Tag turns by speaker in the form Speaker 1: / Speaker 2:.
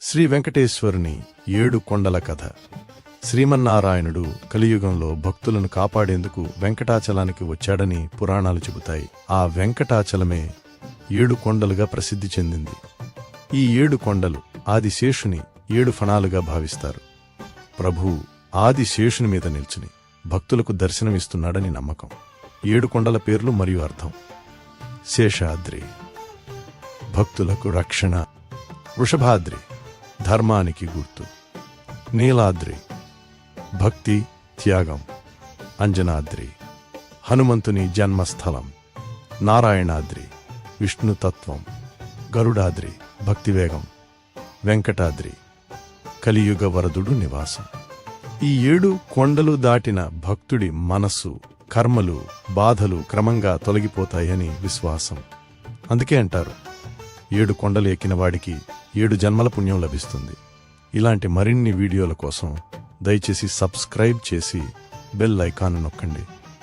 Speaker 1: శ్రీ వెంకటేశ్వరుని ఏడు కొండల కథ. శ్రీమన్నారాయణుడు కలియుగంలో భక్తులను కాపాడేందుకు వెంకటాచలానికి వచ్చాడని పురాణాలు చెబుతాయి. ఆ వెంకటాచలమే ఏడు కొండలుగా ప్రసిద్ధి చెందింది. ఈ ఏడు కొండలు ఆదిశేషుని ఏడు ఫణాలుగా భావిస్తారు. ప్రభు ఆదిశేషుని మీద నిల్చుని భక్తులకు దర్శనమిస్తున్నాడని నమ్మకం. ఏడు కొండల పేర్లు మరియు అర్థం. శేషాద్రి. భక్తులకు రక్షణ. వృషభాద్రి. ధర్మానికి గుర్తు. నీలాద్రి భక్తి త్యాగం అంజనాద్రి హనుమంతుని జన్మస్థలం నారాయణాద్రి విష్ణుతత్వం గరుడాద్రి భక్తివేగం వెంకటాద్రి కలియుగ వరదుడు నివాసం. ఈ ఏడు కొండలు దాటిన భక్తుడి మనస్సు కర్మలు బాధలు క్రమంగా తొలగిపోతాయని విశ్వాసం. అందుకే అంటారు ఏడు కొండలు ఎక్కిన వాడికి ఏడు జన్మల పుణ్యం లభిస్తుంది. ఇలాంటి మరిన్ని వీడియోల కోసం దయచేసి సబ్స్క్రైబ్ చేసి బెల్ ఐకాన్ నొక్కండి.